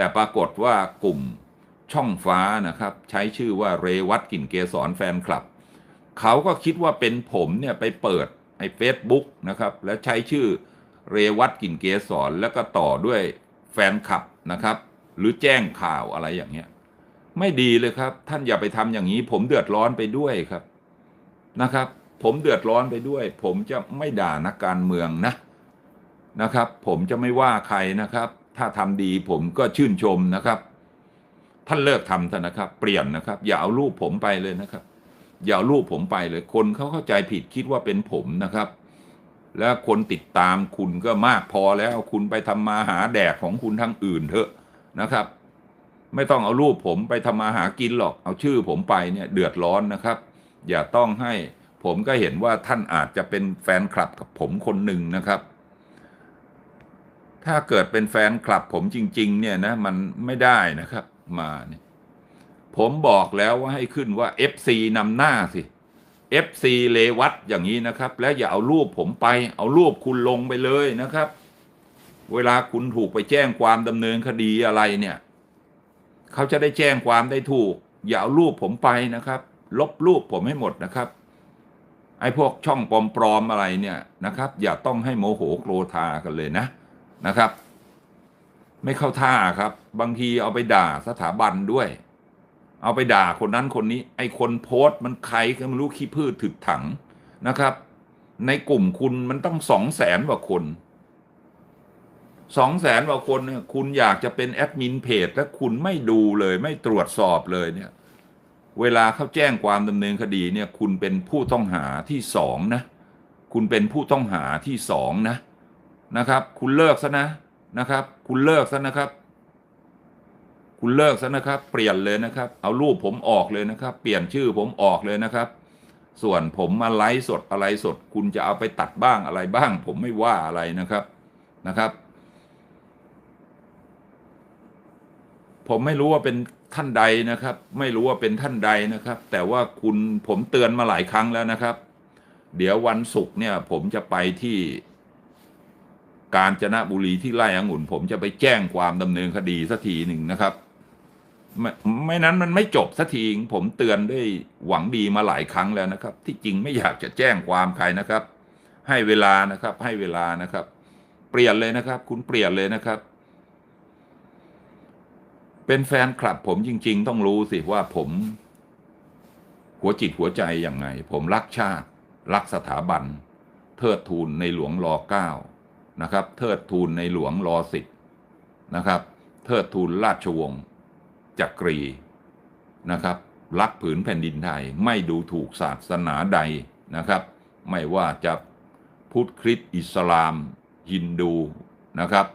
แต่ปรากฏว่ากลุ่มช่องฟ้านะครับ ใช้ชื่อว่าเรวัตกลิ่นเกสรแฟนคลับ เขาก็คิดว่าเป็นผมเนี่ยไปเปิดไอ้เฟซบุ๊กนะครับ แล้วใช้ชื่อเรวัตกลิ่นเกสรแล้วก็ต่อด้วยแฟนคลับนะครับ หรือแจ้งข่าวอะไรอย่างเงี้ยไม่ดีเลยครับ ท่านอย่าไปทำอย่างนี้ ผมเดือดร้อนไปด้วยครับนะครับ ผมเดือดร้อนไปด้วย ผมจะไม่ด่านักการเมืองนะนะครับ ผมจะไม่ว่าใครนะครับ ถ้าทำดีผมก็ชื่นชมนะครับ ท่านเลิกทำเถอะนะครับ เปลี่ยนนะครับ อย่าเอารูปผมไปเลยนะครับ อย่าเอารูปผมไปเลย คนเขาเข้าใจผิดคิดว่าเป็นผมนะครับ แล้วคนติดตามคุณก็มากพอแล้วคุณไปทำมาหาแดกของคุณทั้งอื่นเถอะนะครับ ไม่ต้องเอารูปผมไปทำมาหากินหรอก เอาชื่อผมไปเนี่ยเดือดร้อนนะครับ อย่าต้องให้ผมก็เห็นว่าท่านอาจจะเป็นแฟนคลับกับผมคนหนึ่งนะครับ ถ้าเกิดเป็นแฟนคลับผมจริง ๆ เนี่ยนะมันไม่ได้นะครับ มาเนี่ยผมบอกแล้วว่าให้ขึ้นว่า FC นำหน้าสิ FC เลวัตอย่างนี้นะครับ แล้วอย่าเอารูปผมไป เอารูปคุณลงไปเลยนะครับ เวลาคุณถูกไปแจ้งความดำเนินคดีอะไรเนี่ย เขาจะได้แจ้งความได้ถูก อย่าเอารูปผมไปนะครับ ลบรูปผมให้หมดนะครับ ไอ้พวกช่องปลอมๆอะไรเนี่ยนะครับ อย่าต้องให้โมโหโกรธากันเลยนะ นะครับ ไม่เข้าท่าครับ บางทีเอาไปด่าสถาบันด้วย เอาไปด่าคนนั้นคนนี้ ไอ้คนโพสต์มันใครก็ไม่รู้ขี้พืชถึกถังนะครับ ในกลุ่มคุณมันต้องสองแสนกว่าคนสองแสนกว่าคนเนี่ยคุณอยากจะเป็นแอดมินเพจและคุณไม่ดูเลยไม่ตรวจสอบเลยเนี่ย เวลาเขาแจ้งความดำเนินคดีเนี่ย คุณเป็นผู้ต้องหาที่สองนะ คุณเป็นผู้ต้องหาที่สองนะ นะครับ คุณเลิกซะนะนะครับ คุณเลิกซะนะครับ คุณเลิกซะนะครับ เปลี่ยนเลยนะครับ เอารูปผมออกเลยนะครับ เปลี่ยนชื่อผมออกเลยนะครับ ส่วนผมมาไลฟ์สดอะไรสด คุณจะเอาไปตัดบ้างอะไรบ้าง ผมไม่ว่าอะไรนะครับนะครับ ผมไม่รู้ว่าเป็นท่านใดนะครับ ไม่รู้ว่าเป็นท่านใดนะครับ แต่ว่าคุณผมเตือนมาหลายครั้งแล้วนะครับ เดี๋ยววันศุกร์เนี่ย ผมจะไปที่ กาญจนบุรีที่ไร่องุ่น ผมจะไปแจ้งความดำเนินคดีสักทีหนึ่งนะครับไม่ไม่นั้นมันไม่จบสักทีผมเตือนด้วยหวังดีมาหลายครั้งแล้วนะครับ ที่จริงไม่อยากจะแจ้งความใครนะครับ ให้เวลานะครับ ให้เวลานะครับ เปลี่ยนเลยนะครับ คุณเปลี่ยนเลยนะครับ เป็นแฟนคลับ ผมจริง ๆ ต้องรู้สิว่าผม หัวจิตหัวใจยังไง ผมรักชาติ รักสถาบัน เทิดทูนในหลวงรอเก้า นะครับ เทิดทูนในหลวงรอสิบนะครับ เทิดทูนราชวงศ์จักรีนะครับ รักผืนแผ่นดินไทยไม่ดูถูกศาสนาใดนะครับ ไม่ว่าจะพุทธคริสต์อิสลามฮินดูนะครับ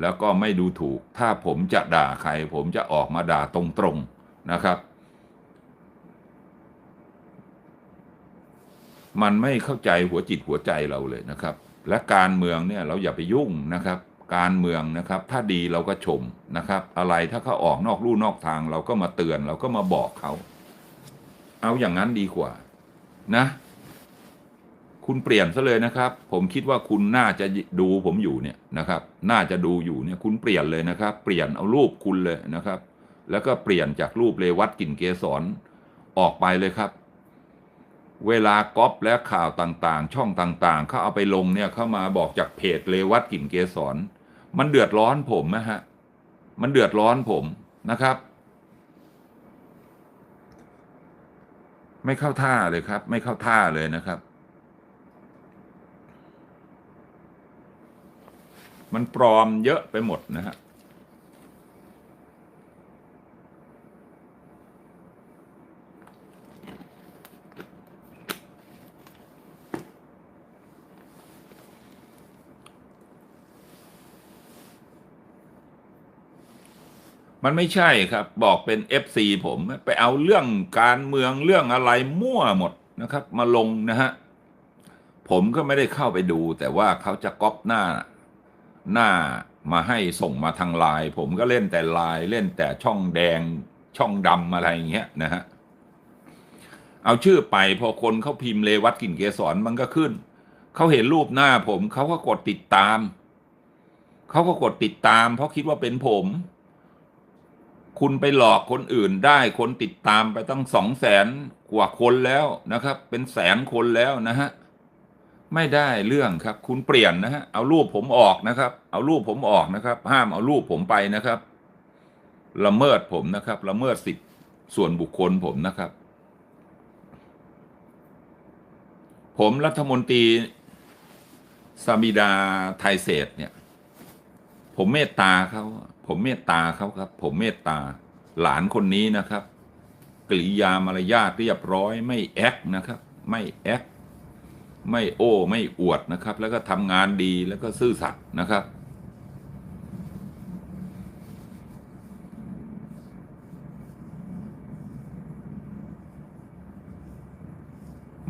แล้วก็ไม่ดูถูกถ้าผมจะด่าใคร ผมจะออกมาด่าตรงๆนะครับ มันไม่เข้าใจหัวจิตหัวใจเราเลยนะครับ และการเมืองเนี่ยเราอย่าไปยุ่งนะครับ การเมืองนะครับ ถ้าดีเราก็ชมนะครับ อะไรถ้าเขาออกนอกลู่นอกทาง เราก็มาเตือนเราก็มาบอกเขา เอาอย่างนั้นดีกว่า นะ คุณเปลี่ยนซะเลยนะครับ ผมคิดว่าคุณน่าจะดูผมอยู่เนี่ยนะครับ น่าจะดูอยู่เนี่ย คุณเปลี่ยนเลยนะครับ เปลี่ยนเอารูปคุณเลยนะครับ แล้วก็เปลี่ยนจากรูปเลวัตกลิ่นเกสรออกไปเลยครับ เวลาก๊อปและข่าวต่างๆ ช่องต่างๆเขาเอาไปลงเนี่ยเข้ามาบอกจากเพจเลวัตกลิ่นเกสรมันเดือดร้อนผมนะฮะ มันเดือดร้อนผมนะครับ ไม่เข้าท่าเลยครับ ไม่เข้าท่าเลยนะครับ มันปลอมเยอะไปหมดนะฮะ มันไม่ใช่ครับ บอกเป็น FC ผมไปเอาเรื่องการเมืองเรื่องอะไรมั่วหมดนะครับ มาลงนะฮะ ผมก็ไม่ได้เข้าไปดู แต่ว่าเขาจะก๊อปหน้าหน้ามาให้ส่งมาทางไลน์ผมก็เล่นแต่ไลน์เล่นแต่ช่องแดงช่องดำอะไรอย่างเงี้ยนะฮะ เอาชื่อไปพอคนเขาพิมพ์เลวัตกลิ่นเกสรมันก็ขึ้น เขาเห็นรูปหน้าผมเขาก็กดติดตาม เขาก็กดติดตาม เพราะคิดว่าเป็นผม คุณไปหลอกคนอื่นได้คนติดตามไปตั้งสองแสนกว่าคนแล้วนะครับ เป็นแสนคนแล้วนะฮะไม่ได้เรื่องครับ คุณเปลี่ยนนะฮะเอารูปผมออกนะครับ เอารูปผมออกนะครับ ห้ามเอารูปผมไปนะครับละเมิดผมนะครับ ละเมิดสิทธิส่วนบุคคลผมนะครับ ผมรัฐมนตรีสามิดาไทยเศษเนี่ย ผมเมตตาเขา ผมเมตตาเขาครับ ผมเมตตาหลานคนนี้นะครับกริยามารยาทเรียบร้อยไม่แอคนะครับ ไม่แอคไม่โอ้ไม่อวดนะครับ แล้วก็ทำงานดีแล้วก็ซื่อสัตย์นะครับ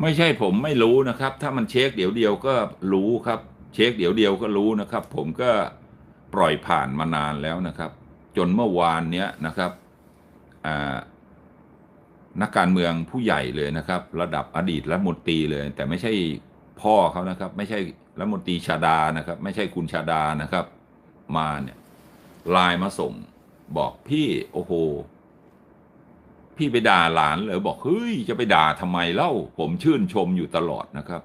ไม่ใช่ผมไม่รู้นะครับ ถ้ามันเช็คเดี๋ยวเดียวก็รู้ครับ เช็คเดี๋ยวเดียวก็รู้นะครับ ผมก็ ปล่อยผ่านมานานแล้วนะครับ จนเมื่อวานเนี้ยนะครับนักการเมืองผู้ใหญ่เลยนะครับ ระดับอดีตรัฐมนตรีเลย แต่ไม่ใช่พ่อเขานะครับ ไม่ใช่รัฐมนตรีชาดานะครับ ไม่ใช่คุณชาดานะครับ มาเนี่ยไลน์มาส่ง บอกพี่โอ้โห พี่ไปด่าหลานเลยบอกเฮ้ยจะไปด่าทำไมเล่า ผมชื่นชมอยู่ตลอดนะครับ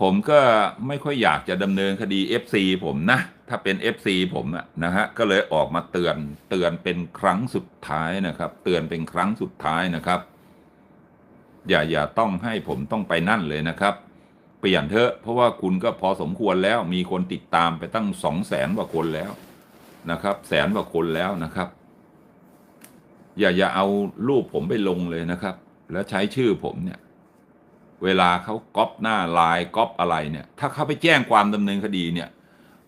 ผมก็ไม่ค่อยอยากจะดำเนินคดี FC ผมนะ ถ้าเป็น FC ผมนะฮะก็เลยออกมาเตือนเตือนเป็นครั้งสุดท้ายนะครับ เตือนเป็นครั้งสุดท้ายนะครับ อย่าอย่าต้องให้ผมต้องไปนั่นเลยนะครับ เปลี่ยนเถอะเพราะว่าคุณก็พอสมควรแล้วมีคนติดตามไปตั้งสองแสนกว่าคนแล้วนะครับ แสนกว่าคนแล้วนะครับ อย่าอย่าเอารูปผมไปลงเลยนะครับ แล้วใช้ชื่อผมเนี่ย เวลาเขาก๊อปหน้าไลน์ก๊อปอะไรเนี่ย ถ้าเขาไปแจ้งความดำเนินคดีเนี่ย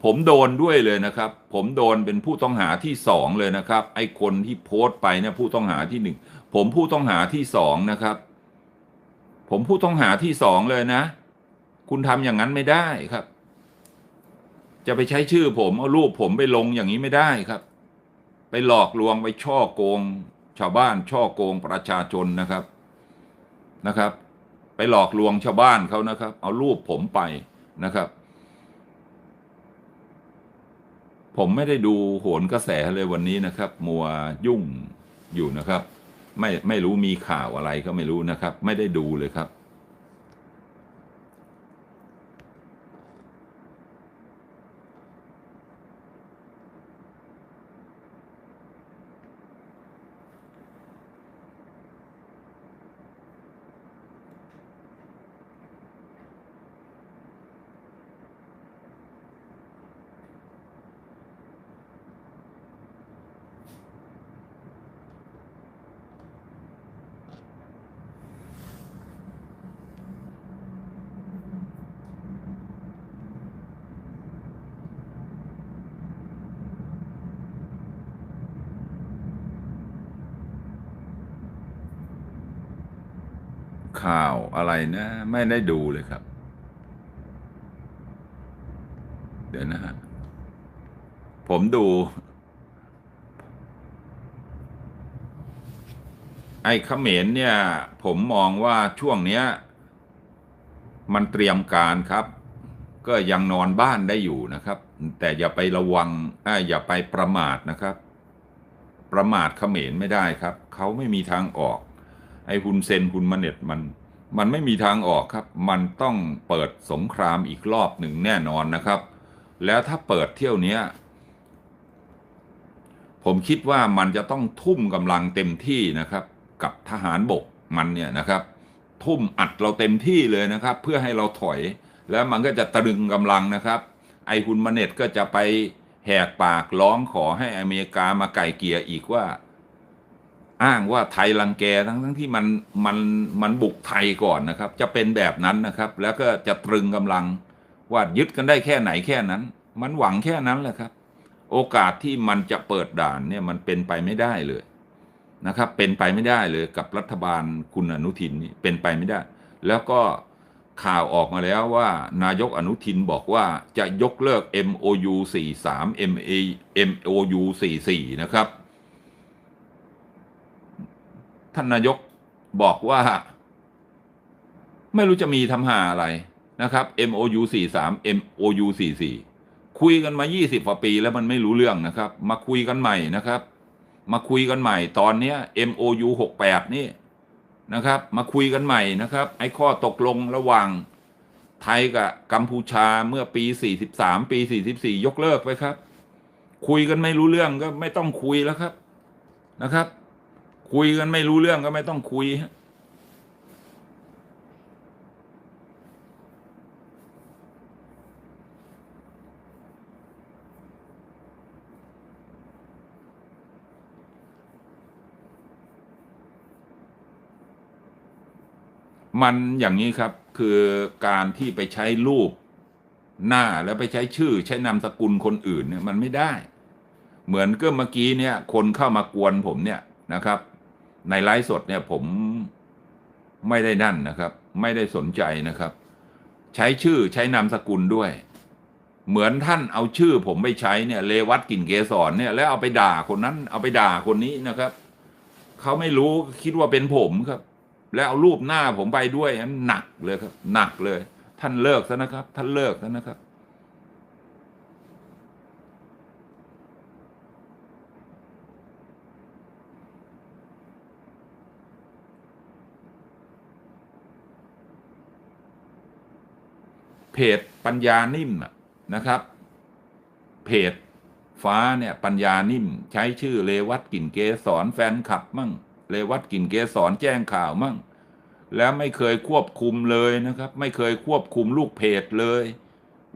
ผมโดนด้วยเลยนะครับ ผมโดนเป็นผู้ต้องหาที่สองเลยนะครับ ไอ้คนที่โพสต์ไปเนี่ยผู้ต้องหาที่หนึ่งผมผู้ต้องหาที่สองนะครับ ผมผู้ต้องหาที่สองเลยนะ คุณทำอย่างนั้นไม่ได้ครับ จะไปใช้ชื่อผมเอารูปผมไปลงอย่างนี้ไม่ได้ครับ ไปหลอกลวงไปช่อโกง ชาวบ้านช่อโกงประชาชนนะครับนะครับ ไปหลอกลวงชาวบ้านเขานะครับ เอารูปผมไปนะครับ ผมไม่ได้ดูโหนกระแสเลยวันนี้นะครับ มัวยุ่งอยู่นะครับ ไม่ไม่รู้มีข่าวอะไรก็ไม่รู้นะครับ ไม่ได้ดูเลยครับ ข่าวอะไรนะ ไม่ได้ดูเลยครับ เดี๋ยวนะฮะ ผมดู ไอ้เขมรเนี่ย ผมมองว่าช่วงเนี้ย มันเตรียมการครับ ก็ยังนอนบ้านได้อยู่นะครับ แต่อย่าไประวังออย่าไปประมาทนะครับ ประมาทเขมรไม่ได้ครับ เขาไม่มีทางออกไอ้ฮุนเซนฮุนมาเน็ตมัน มันไม่มีทางออกครับ มันต้องเปิดสงครามอีกรอบหนึ่งแน่นอนนะครับ แล้วถ้าเปิดเที่ยวนี้ผมคิดว่ามันจะต้องทุ่มกำลังเต็มที่นะครับ กับทหารบกมันเนี่ยนะครับ ทุ่มอัดเราเต็มที่เลยนะครับ เพื่อให้เราถอย แล้วมันก็จะตรึงกำลังนะครับ ไอฮุนมาเน็ตก็จะไปแหกปากร้องขอให้อเมริกามาไก่เกียร์อีกว่า อ้างว่าไทยรังแกทั้งทั้งที่มันมันมันบุกไทยก่อนนะครับ จะเป็นแบบนั้นนะครับ แล้วก็จะตรึงกำลังว่ายึดกันได้แค่ไหนแค่นั้น มันหวังแค่นั้นแหละครับ โอกาสที่มันจะเปิดด่านเนี่ยมันเป็นไปไม่ได้เลยนะครับ เป็นไปไม่ได้เลยกับรัฐบาลคุณอนุทินนี่เป็นไปไม่ได้ แล้วก็ข่าวออกมาแล้วว่านายกอนุทินบอกว่าจะยกเลิก MOU 43 MA MOU 44นะครับ ท่านนายกบอกว่า ไม่รู้จะมีทำหาอะไรนะครับ MOU 43 MOU 44คุยกันมา 20กว่าปีแล้วมันไม่รู้เรื่องนะครับ มาคุยกันใหม่นะครับ มาคุยกันใหม่ตอนนี้ MOU 68นี่นะครับ มาคุยกันใหม่นะครับ ไอ้ข้อตกลงระหว่างไทยกับกัมพูชาเมื่อปี 43 ปี 44 ยกเลิกไปครับ คุยกันไม่รู้เรื่องก็ไม่ต้องคุยแล้วครับนะครับ คุยกันไม่รู้เรื่องก็ไม่ต้องคุยฮะมันอย่างนี้ครับคือการที่ไปใช้รูปหน้าแล้วไปใช้ชื่อใช้นามสกุลคนอื่นเนี่ยมันไม่ได้ เหมือนก็เมื่อกี้เนี่ย คนเข้ามากวนผมเนี่ยนะครับ ในไลฟ์สดเนี่ยผมไม่ได้นั่นนะครับ ไม่ได้สนใจนะครับ ใช้ชื่อใช้นามสกุลด้วย เหมือนท่านเอาชื่อ ผมไปใช้เนี่ยเลวัตกลิ่นเกสรเนี่ย แล้วเอาไปด่าคนนั้น เอาไปด่าคนนี้นะครับเขาไม่รู้คิดว่าเป็นผมครับ แล้วเอารูปหน้าผมไปด้วยนั้นหนักเลยครับ หนักเลย ท่านเลิกซะนะครับ ท่านเลิกซะนะครับ เพจปัญญานิ่มนะครับ เพจฟ้าเนี่ยปัญญานิ่ม ใช้ชื่อเลวัตกลิ่นเกสรแฟนคลับมั่งเลวัตกลิ่นเกสรแจ้งข่าวมั่ง แล้วไม่เคยควบคุมเลยนะครับ ไม่เคยควบคุมลูกเพจเลย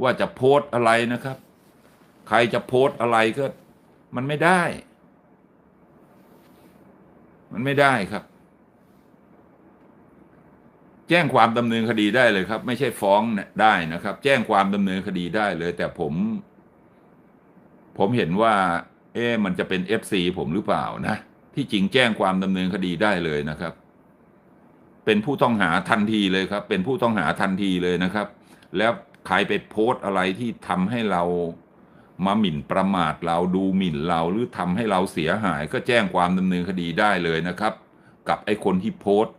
ว่าจะโพสอะไรนะครับ ใครจะโพสอะไรก็มันไม่ได้ มันไม่ได้ครับ แจ้งความดำเนินคดีได้เลยครับ ไม่ใช่ฟ้องนะได้นะครับ แจ้งความดำเนินคดีได้เลย แต่ผม ผมเห็นว่า เอ๊มันจะเป็นเอฟซีผมหรือเปล่านะ ที่จริงแจ้งความดำเนินคดีได้เลยนะครับ เป็นผู้ต้องหาทันทีเลยครับ เป็นผู้ต้องหาทันทีเลยนะครับ แล้วใครไปโพสต์อะไรที่ทำให้เรามาหมิ่นประมาทเราดูหมิ่นเราหรือทำให้เราเสียหาย ก็แจ้งความดำเนินคดีได้เลยนะครับ กับไอ้คนที่โพสต์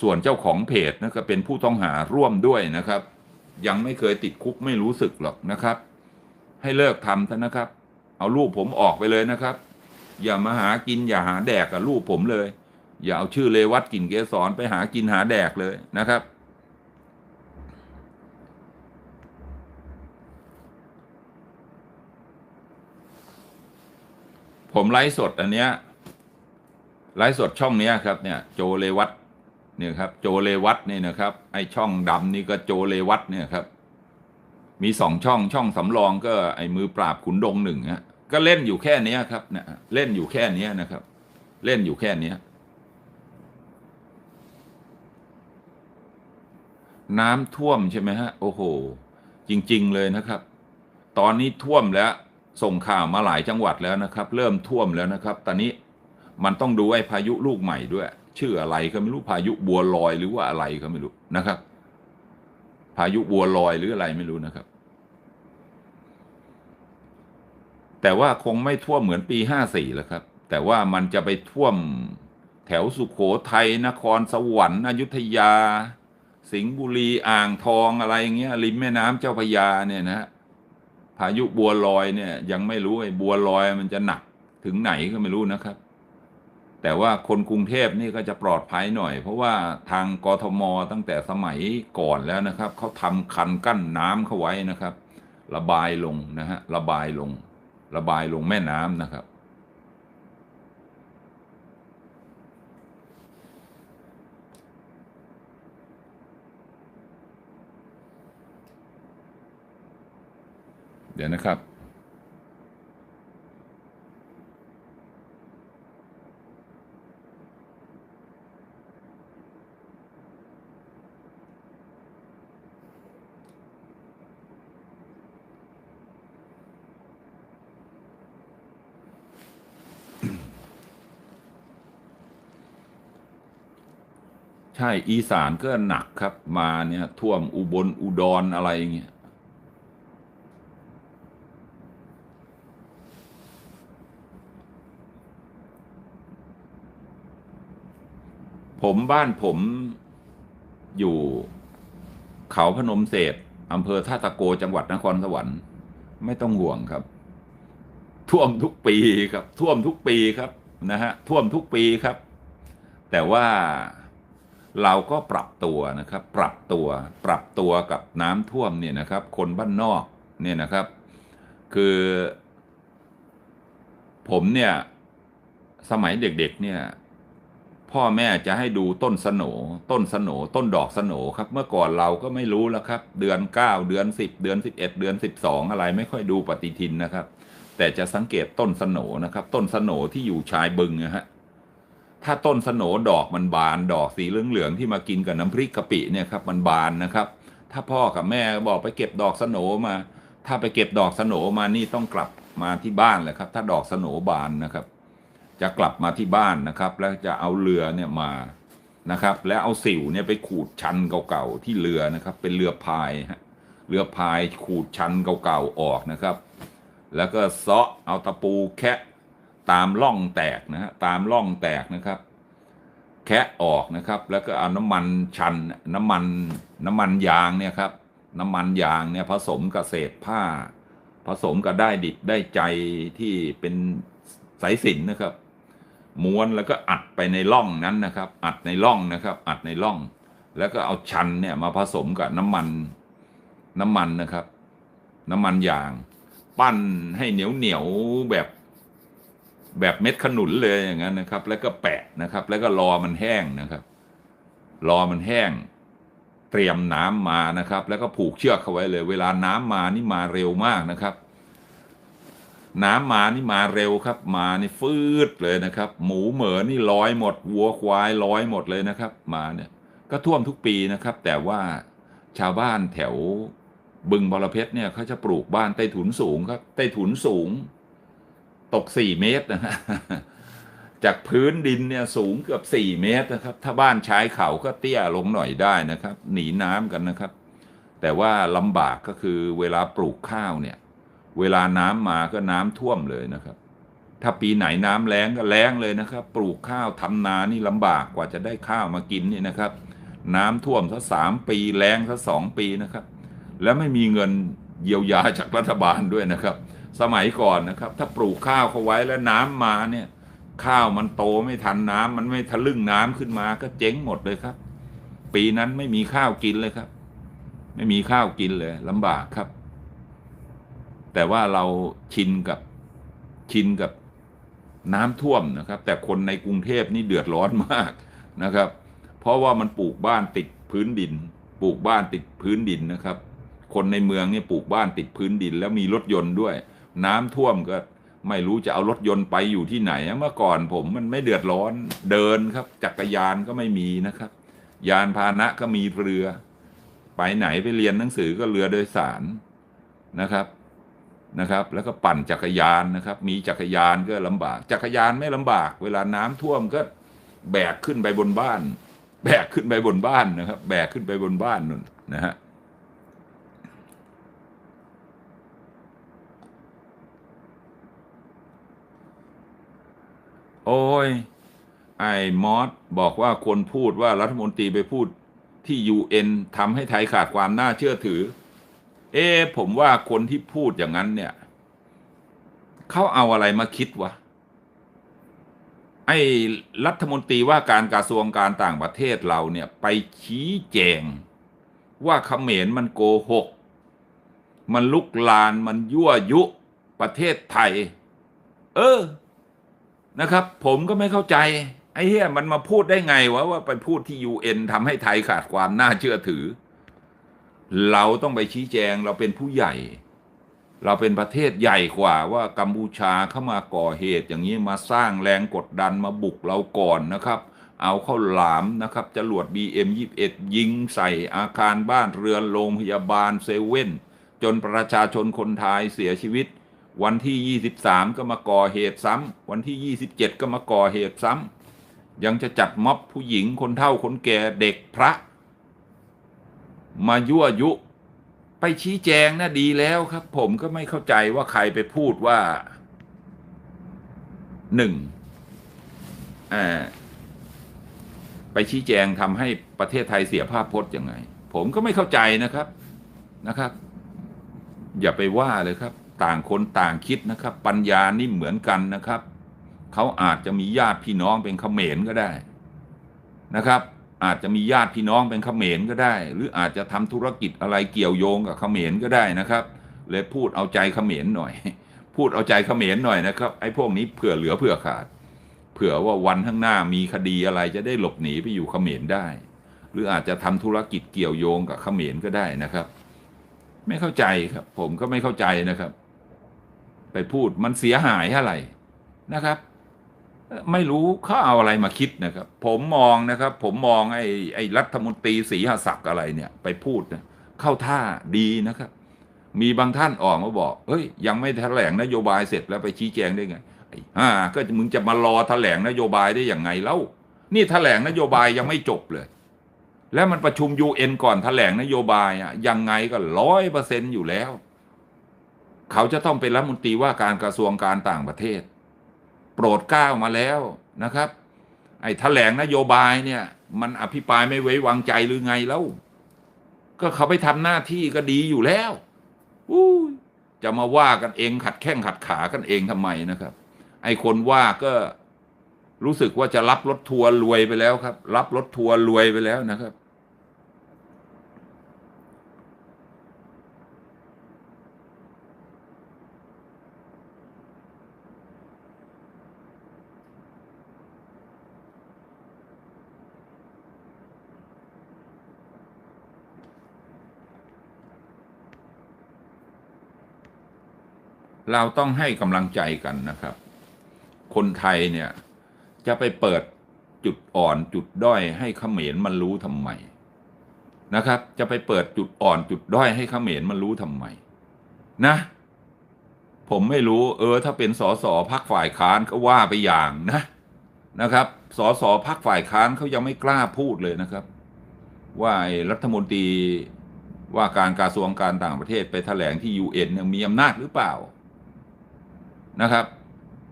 ส่วนเจ้าของเพจนะก็เป็นผู้ต้องหาร่วมด้วยนะครับ ยังไม่เคยติดคุกไม่รู้สึกหรอกนะครับ ให้เลิกทำซะนะครับ เอารูปผมออกไปเลยนะครับ อย่ามาหากินอย่าหาแดกกับรูปผมเลย อย่าเอาชื่อเลวัตกลิ่นเกสรไปหากินหาแดกเลยนะครับผมไลฟ์สดอันเนี้ยไลฟ์สดช่องเนี้ยครับเนี่ยโจเลวัต เนี่ยครับโจเลวัตนี่ยนะครับไอช่องดำนี่ก็โจเลวัตเนี่ยครับ มีสองช่องช่องสำรองก็ไอมือปราบขุนดงหนึ่งฮะก็เล่นอยู่แค่เนี้ยครับเนี่ยเล่นอยู่แค่เนี้ยนะครับ เล่นอยู่แค่เนี้ยน้ำท่วมใช่ไหมฮะโอ้โห จริง ๆ เลยนะครับ ตอนนี้ท่วมแล้วส่งข่าวมาหลายจังหวัดแล้วนะครับ เริ่มท่วมแล้วนะครับ ตอนนี้มันต้องดูไอ้พายุลูกใหม่ด้วย ชื่ออะไรก็ไม่รู้พายุบัวลอยหรือว่าอะไรก็ไม่รู้นะครับ พายุบัวลอยหรืออะไรไม่รู้นะครับ แต่ว่าคงไม่ท่วมเหมือนปีห้าสี่แล้วครับ แต่ว่ามันจะไปท่วมแถวสุขโขทัยนครสวรรค์อยุธยา สิงห์บุรีอ่างทองอะไรอย่างเงี้ยริมแม่น้ำเจ้าพระยาเนี่ยนะฮะพายุบัวลอยเนี่ย ยังไม่รู้ไอ้บัวลอยมันจะหนักถึงไหนก็ไม่รู้นะครับ แต่ว่าคนกรุงเทพนี่ก็จะปลอดภัยหน่อย เพราะว่าทางกทมตั้งแต่สมัยก่อนแล้วนะครับเขาทำคันกั้นน้ำเข้าไว้นะครับ ระบายลงนะฮะระบายลง ระบายลงแม่น้ำนะครับ เดี๋ยวนะครับ ใช่อีสานก็หนักครับ มาเนี่ยท่วมอุบลอุดรอะไรอย่างเงี้ยผมบ้านผมอยู่เขาพนมเศษอำเภอท่าตะโกจังหวัดนครสวรรค์ ไม่ต้องห่วงครับ ท่วมทุกปีครับ ท่วมทุกปีครับนะฮะท่วมทุกปีครับ แต่ว่า เราก็ปรับตัวนะครับ ปรับตัวปรับตัวกับน้ำท่วมเนี่ยนะครับ คนบ้านนอกเนี่ยนะครับ คือ ผมเนี่ยสมัยเด็กๆเนี่ย พ่อแม่จะให้ดูต้นสโหนต้นสโหนต้นดอกสโหนครับ เมื่อก่อนเราก็ไม่รู้แล้วครับ เดือนเก้าเดือนสิบเดือนสิบเอ็ดเดือนสิบสองอะไรไม่ค่อยดูปฏิทินนะครับ แต่จะสังเกตต้นสโหนนะครับ ต้นสโหนที่อยู่ชายบึงนะฮะ ถ้าต้นสโหนดอกมันบานดอกสีเหลืองๆที่มากินกับน้ำพริกกะปิเนี่ยครับมันบานนะครับ ถ้าพ่อกับแม่บอกไปเก็บดอกสโหนมา ถ้าไปเก็บดอกสโหนมานี่ต้องกลับมาที่บ้านแหละครับ ถ้าดอกสโหนบานนะครับ จะกลับมาที่บ้านนะครับ แล้วจะเอาเรือเนี่ยมานะครับ แล้วเอาสิวเนี่ยไปขูดชันเก่าๆที่เรือนะครับ เป็นเรือพายฮะเรือพายขูดชันเก่าๆออกนะครับ แล้วก็เซาะเอาตะปูแคะ ตามร่องแตกนะฮะตามร่องแตกนะครับ แคะออกนะครับ แล้วก็เอาน้ำมันชันน้ำมันน้ำมันยางเนี่ยครับ น้ำมันยางเนี่ยผสมกับเศษผ้า ผสมกับได้ดิบได้ใจที่เป็นสายสินนะครับ ม้วนแล้วก็อัดไปในร่องนั้นนะครับ อัดในร่องนะครับ อัดในร่อง แล้วก็เอาชันเนี่ยมาผสมกับน้ำมันน้ำมันนะครับ น้ำมันยาง ปั้นให้เหนียวเหนียวแบบ แบบเม็ดขนุนเลยอย่างนั้นนะครับ แล้วก็แปะนะครับ แล้วก็รอมันแห้งนะครับ รอมันแห้ง เตรียมน้ำมานะครับ แล้วก็ผูกเชือกเข้าไว้เลย เวลาน้ำมานี่มาเร็วมากนะครับ น้ำมานี่มาเร็วครับ มานี่ฟืดเลยนะครับ หมูเหมือนี่ลอยหมดวัวควายลอยหมดเลยนะครับ มาเนี่ย ก็ท่วมทุกปีนะครับ แต่ว่าชาวบ้านแถวบึงบรเพชรเนี่ยเขาจะปลูกบ้านใต้ถุนสูงครับ ใต้ถุนสูง ตกสี่เมตรนะฮะจากพื้นดินเนี่ยสูงเกือบสี่เมตรนะครับ ถ้าบ้านชายเขาก็เตี้ยลงหน่อยได้นะครับ หนีน้ำกันนะครับ แต่ว่าลำบากก็คือเวลาปลูกข้าวเนี่ย เวลาน้ำมาก็น้ำท่วมเลยนะครับ ถ้าปีไหนน้ำแล้งก็แล้งเลยนะครับ ปลูกข้าวทำนานี่ลำบากกว่าจะได้ข้าวมากินนี่นะครับ น้ำท่วมสักสามปีแล้งสักสองปีนะครับ แล้วไม่มีเงินเยียวยาจากรัฐบาลด้วยนะครับ สมัยก่อนนะครับ ถ้าปลูกข้าวเขาไว้แล้วน้ำมาเนี่ย ข้าวมันโตไม่ทันน้ำมันไม่ทะลึ่งน้ำขึ้นมาก็เจ๊งหมดเลยครับ ปีนั้นไม่มีข้าวกินเลยครับ ไม่มีข้าวกินเลยลำบากครับ แต่ว่าเราชินกับชินกับน้ำท่วมนะครับ แต่คนในกรุงเทพนี่เดือดร้อนมากนะครับ เพราะว่ามันปลูกบ้านติดพื้นดิน ปลูกบ้านติดพื้นดินนะครับ คนในเมืองเนี่ยปลูกบ้านติดพื้นดิน แล้วมีรถยนต์ด้วย น้ำท่วมก็ไม่รู้จะเอารถยนต์ไปอยู่ที่ไหน เมื่อก่อนผมมันไม่เดือดร้อนเดินครับ จักรยานก็ไม่มีนะครับ ยานพาหนะก็มีเรือ ไปไหนไปเรียนหนังสือก็เรือโดยสารนะครับนะครับ แล้วก็ปั่นจักรยานนะครับ มีจักรยานก็ลำบาก จักรยานไม่ลำบาก เวลาน้ำท่วมก็แบกขึ้นไปบนบ้าน แบกขึ้นไปบนบ้านนะครับ แบกขึ้นไปบนบ้านนู่นนะฮะ โอ้ย ไอ้มอสบอกว่าคนพูดว่ารัฐมนตรีไปพูดที่ยูเอ็นทำให้ไทยขาดความน่าเชื่อถือ เอ๊ผมว่าคนที่พูดอย่างนั้นเนี่ยเขาเอาอะไรมาคิดวะไอ้รัฐมนตรีว่าการกระทรวงการต่างประเทศเราเนี่ยไปชี้แจง ว่าเขมรมันโกหก มันลุกลานมันยั่วยุประเทศไทย เออ นะครับ ผมก็ไม่เข้าใจ ไอ้เหี้ยมันมาพูดได้ไงวะว่าไปพูดที่ยูเอ็นทำให้ไทยขาดความน่าเชื่อถือ เราต้องไปชี้แจงเราเป็นผู้ใหญ่ เราเป็นประเทศใหญ่กว่าว่ากัมพูชาเข้ามาก่อเหตุอย่างนี้มาสร้างแรงกดดันมาบุกเราก่อนนะครับ เอาเข้าหลามนะครับจรวด BM21 ยิงใส่อาคารบ้านเรือนโรงพยาบาลเซเว่นจนประชาชนคนไทยเสียชีวิต วันที่ 23 ก็มาก่อเหตุซ้ำวันที่ 27 ก็มาก่อเหตุซ้ำยังจะจัดม็อบผู้หญิงคนเฒ่าคนแก่เด็กพระ มายั่วยุ ไปชี้แจงนะดีแล้วครับ ผมก็ไม่เข้าใจว่าใครไปพูดว่าหนึ่งไปชี้แจงทำให้ประเทศไทยเสียภาพพจน์ยังไง ผมก็ไม่เข้าใจนะครับนะครับ อย่าไปว่าเลยครับ ต่างคนต่างคิดนะครับ ปัญญานี่เหมือนกันนะครับ เขาอาจจะมีญาติพี่น้องเป็นเขมรก็ได้นะครับ อาจจะมีญาติพี่น้องเป็นเขมรก็ได้ หรืออาจจะทำธุรกิจอะไรเกี่ยวโยงกับเขมรก็ได้นะครับเลยพูดเอาใจเขมรหน่อย พูดเอาใจเขมรหน่อยนะครับไอ้พวกนี้เผื่อเหลือเผื่อขาดเผื่อว่าวันข้างหน้ามีคดีอะไรจะได้หลบหนีไปอยู่เขมรได้ หรืออาจจะทำธุรกิจเกี่ยวโยงกับเขมรก็ได้นะครับ ไม่เข้าใจครับ ผมก็ไม่เข้าใจนะครับ ไปพูดมันเสียหายอะไรนะครับ ไม่รู้เขาเอาอะไรมาคิดนะครับ ผมมองนะครับ ผมมองไอ้ไอ้รัฐมนตรีศรีหศักดิ์อะไรเนี่ย ไปพูดนะเข้าท่าดีนะครับ มีบางท่านออกมาบอกเฮ้ยยังไม่แถลงนโยบายเสร็จแล้วไปชี้แจงได้ไงอ่าก็มึงจะมารอแถลงนโยบายได้อย่างไงแล้วนี่แถลงนโยบายยังไม่จบเลย แล้วมันประชุมยูเอ็นก่อนแถลงนโยบายอะยังไงก็ร้อยเปอร์เซ็นต์อยู่แล้ว เขาจะต้องเป็นรัฐมนตรีว่าการกระทรวงการต่างประเทศ โปรดเกล้ามาแล้วนะครับ ไอ้แถลงนโยบายเนี่ย มันอภิปรายไม่ไว้วางใจหรือไงแล้ว ก็เขาไปทำหน้าที่ก็ดีอยู่แล้วอู้จะมาว่ากันเองขัดแข้งขัดขากันเองทำไมนะครับ ไอ้คนว่าก็รู้สึกว่าจะรับรถทัวร์รวยไปแล้วครับ รับรถทัวร์รวยไปแล้วนะครับ เราต้องให้กำลังใจกันนะครับ คนไทยเนี่ยจะไปเปิดจุดอ่อนจุดด้อยให้เขมรมันรู้ทำไมนะครับ จะไปเปิดจุดอ่อนจุดด้อยให้เขมรมันรู้ทำไมนะ ผมไม่รู้ เออ ถ้าเป็นสสพักฝ่ายค้านก็ว่าไปอย่างนะนะครับสสพักฝ่ายค้านเขายังไม่กล้าพูดเลยนะครับ ว่ารัฐมนตรีว่าการกระทรวงการต่างประเทศไปแถลงที่ยูเอ็นมีอำนาจหรือเปล่า นะครับ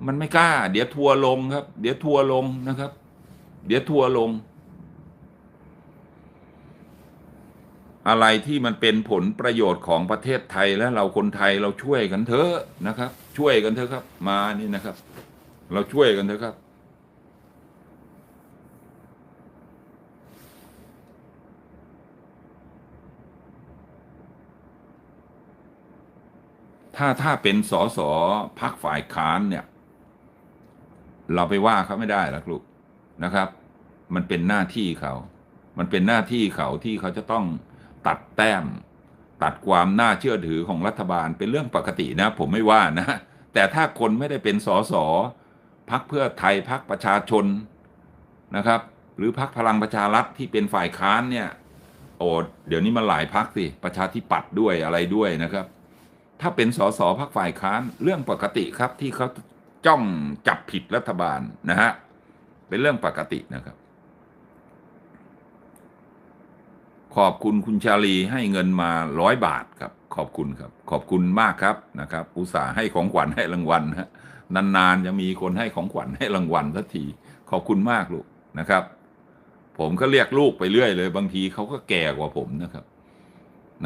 มันไม่กล้า เดี๋ยวทัวร์ลงครับ เดี๋ยวทัวร์ลงนะครับ เดี๋ยวทัวร์ลง อะไรที่มันเป็นผลประโยชน์ของประเทศไทยและเราคนไทยเราช่วยกันเถอะนะครับ ช่วยกันเถอะครับ มานี่นะครับ เราช่วยกันเถอะครับ ถ้าถ้าเป็นสสพักฝ่ายค้านเนี่ย เราไปว่าเขาไม่ได้หรอกลูกนะครับ มันเป็นหน้าที่เขา มันเป็นหน้าที่เขาที่เขาจะต้องตัดแต้ม ตัดความน่าเชื่อถือของรัฐบาลเป็นเรื่องปกตินะ ผมไม่ว่านะ แต่ถ้าคนไม่ได้เป็นสสพักเพื่อไทยพักประชาชนนะครับ หรือพักพลังประชารัฐที่เป็นฝ่ายค้านเนี่ยโอ้เดี๋ยวนี้มันหลายพักสิประชาธิปัตย์ด้วยอะไรด้วยนะครับ ถ้าเป็นสสพักฝ่ายค้านเรื่องปกติครับที่เขาจ้องจับผิดรัฐบาลนะฮะเป็นเรื่องปกตินะครับ ขอบคุณคุณชาลีให้เงินมาร้อยบาทครับ ขอบคุณครับ ขอบคุณมากครับนะครับ อุตส่าห์ให้ของขวัญให้รางวัลฮะนานๆจะมีคนให้ของขวัญให้รางวัลสักที ขอบคุณมากลูกนะครับ ผมก็เรียกลูกไปเรื่อยเลย บางทีเขาก็แก่กว่าผมนะครับ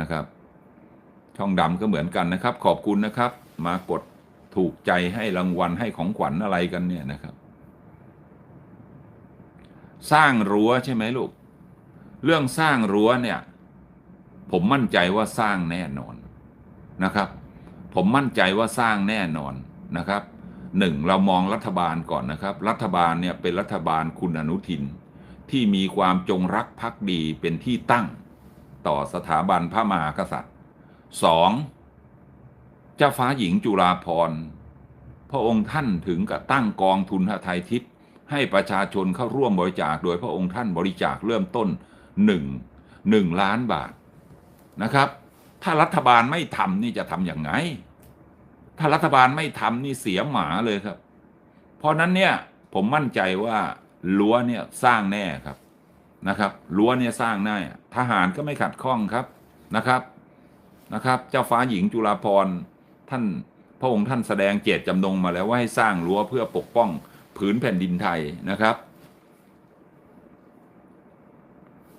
นะครับ ช่องดำก็เหมือนกันนะครับ ขอบคุณนะครับ มากดถูกใจให้รางวัลให้ของขวัญอะไรกันเนี่ยนะครับ สร้างรั้วใช่ไหมลูก เรื่องสร้างรั้วเนี่ย ผมมั่นใจว่าสร้างแน่นอนนะครับ ผมมั่นใจว่าสร้างแน่นอนนะครับหนึ่งเรามองรัฐบาลก่อนนะครับ รัฐบาลเนี่ยเป็นรัฐบาลคุณอนุทิน ที่มีความจงรักภักดีเป็นที่ตั้ง ต่อสถาบันพระมหากษัตริย์ สองเจ้าฟ้าหญิงจุฬาภรณ์ พระองค์ท่านถึงกับตั้งกองทุนหทัยทิพย์ให้ประชาชนเข้าร่วมบริจาค โดยพระองค์ท่านบริจาคเริ่มต้นหนึ่งหนึ่งล้านบาทนะครับ ถ้ารัฐบาลไม่ทำนี่จะทำอย่างไง ถ้ารัฐบาลไม่ทำนี่เสียหมาเลยครับ เพราะนั้นเนี่ยผมมั่นใจว่ารั้วเนี่ยสร้างแน่ครับนะครับรั้วเนี่ยสร้างแน่ทหารก็ไม่ขัดข้องครับนะครับ นะครับ เจ้าฟ้าหญิงจุฬาภรณ์ท่านพระองค์ท่านแสดงเจตจำนงมาแล้วว่าให้สร้างรั้วเพื่อปกป้องผืนแผ่นดินไทยนะครับ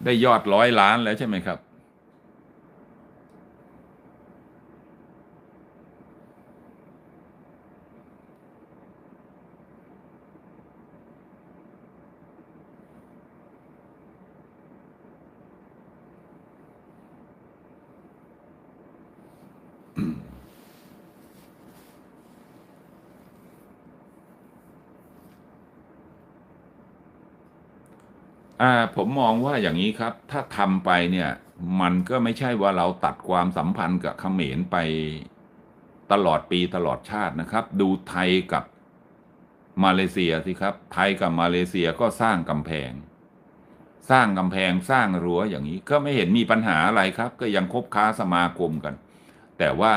ได้ยอดร้อยล้านแล้วใช่ไหมครับ อ่าผมมองว่าอย่างนี้ครับ ถ้าทำไปเนี่ย มันก็ไม่ใช่ว่าเราตัดความสัมพันธ์กับเขมรไปตลอดปีตลอดชาตินะครับ ดูไทยกับมาเลเซียสิครับ ไทยกับมาเลเซียก็สร้างกำแพง สร้างกำแพงสร้างรั้วอย่างนี้ ก็ไม่เห็นมีปัญหาอะไรครับ ก็ยังคบค้าสมาคมกัน แต่ว่า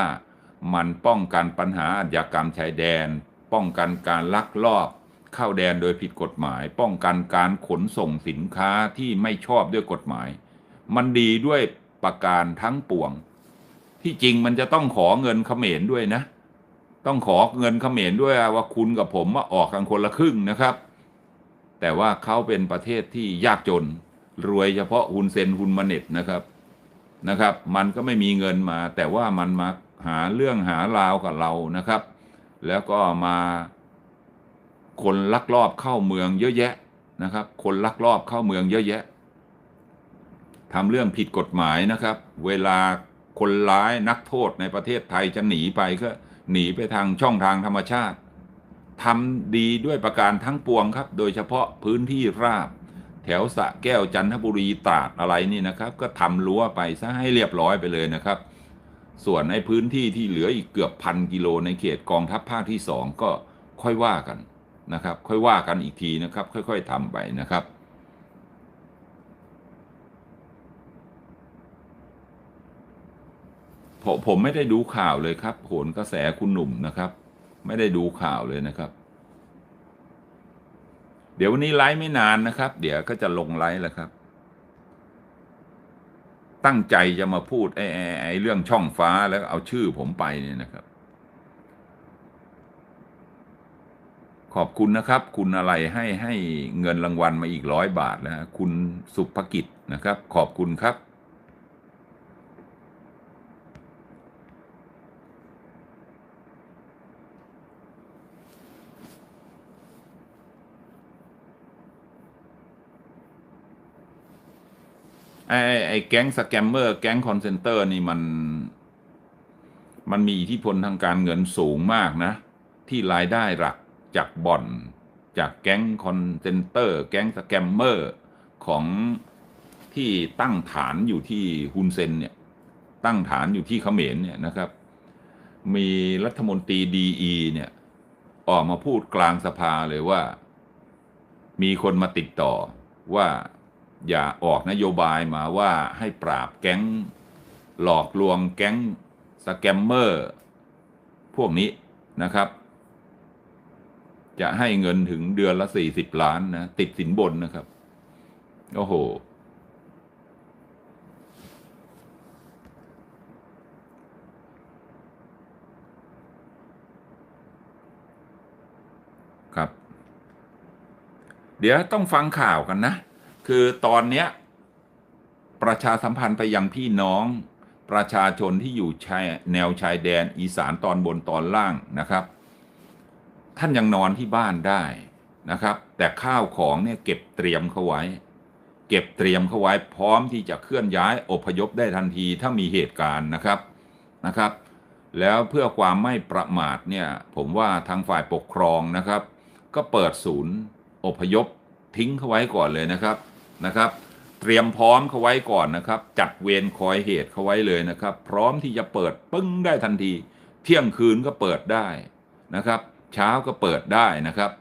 มันป้องกันปัญหาอาชญากรรมชายแดน ป้องกันการลักลอบ เข้าแดนโดยผิดกฎหมาย ป้องกันการขนส่งสินค้าที่ไม่ชอบด้วยกฎหมาย มันดีด้วยประการทั้งปวง ที่จริงมันจะต้องขอเงินเขมรด้วยนะ ต้องขอเงินเขมรด้วยว่าคุณกับผมมาออกกันคนละครึ่งนะครับ แต่ว่าเขาเป็นประเทศที่ยากจน รวยเฉพาะฮุนเซนฮุนมาเน็ตนะครับนะครับ มันก็ไม่มีเงินมา แต่ว่ามันมาหาเรื่องหาราวกับเรานะครับ แล้วก็มา คนลักลอบเข้าเมืองเยอะแยะนะครับ คนลักลอบเข้าเมืองเยอะแยะทำเรื่องผิดกฎหมายนะครับ เวลาคนร้ายนักโทษในประเทศไทยจะหนีไปก็หนีไปทางช่องทางธรรมชาติทำดีด้วยประการทั้งปวงครับ โดยเฉพาะพื้นที่ราบ แถวสะแก้วจันทบุรีตราดอะไรนี่นะครับ ก็ทำรั้วไปซะให้เรียบร้อยไปเลยนะครับ ส่วนในพื้นที่ที่เหลืออีกเกือบพันกิโลในเขตกองทัพภาคที่สองก็ค่อยว่ากัน นะครับ ค่อยว่ากันอีกทีนะครับ ค่อยๆทำไปนะครับผมผมไม่ได้ดูข่าวเลยครับโหนกระแสคุณหนุ่มนะครับ ไม่ได้ดูข่าวเลยนะครับ เดี๋ยววันนี้ไลฟ์ไม่นานนะครับ เดี๋ยวก็จะลงไลฟ์แล้วครับ ตั้งใจจะมาพูดไอ้ไอ้ไอ้เรื่องช่องฟ้าแล้วเอาชื่อผมไปเนี่ยนะครับ ขอบคุณนะครับ คุณอะไรให้ให้เงินรางวัลมาอีกร้อยบาทแล้วคุณสุภกิจนะครับ ขอบคุณครับไอ้ไอ้ไอ้แก๊งสแกมเมอร์ แก๊งคอนเซนเตอร์นี่มันมันมีอิทธิพลทางการเงินสูงมากนะ ที่รายได้หลัก จากบ่อน จากแก๊งคอนเซนเตอร์ แก๊งสแกมเมอร์ของที่ตั้งฐานอยู่ที่ฮุนเซนเนี่ยตั้งฐานอยู่ที่เขมรเนี่ยนะครับ มีรัฐมนตรีดีเนี่ยออกมาพูดกลางสภาเลยว่า มีคนมาติดต่อว่าอย่าออกนโยบายมาว่าให้ปราบแก๊งหลอกลวงแก๊งสแกมเมอร์ พวกนี้นะครับ จะให้เงินถึงเดือนละสี่สิบล้านนะ ติดสินบนนะครับ โอ้โห ครับ เดี๋ยวต้องฟังข่าวกันนะ คือตอนเนี้ย ประชาสัมพันธ์ไปยังพี่น้องประชาชนที่อยู่ชายแนวชายแดนอีสานตอนบนตอนล่างนะครับ ท่านยังนอนที่บ้านได้นะครับ แต่ข้าวของเนี่ยเก็บเตรียมเขาไว้ เก็บเตรียมเขาไว้พร้อมที่จะเคลื่อนย้ายอพยพได้ทันทีถ้ามีเหตุการณ์นะครับนะครับ แล้วเพื่อความไม่ประมาทเนี่ยผมว่าทางฝ่ายปกครองนะครับ ก็เปิดศูนย์อพยพทิ้งเขาไว้ก่อนเลยนะครับนะครับ เตรียมพร้อมเขาไว้ก่อนนะครับ จัดเวรคอยเหตุเขาไว้เลยนะครับ พร้อมที่จะเปิดปึ้งได้ทันที เที่ยงคืนก็เปิดได้นะครับ เช้าก็เปิดได้นะครับ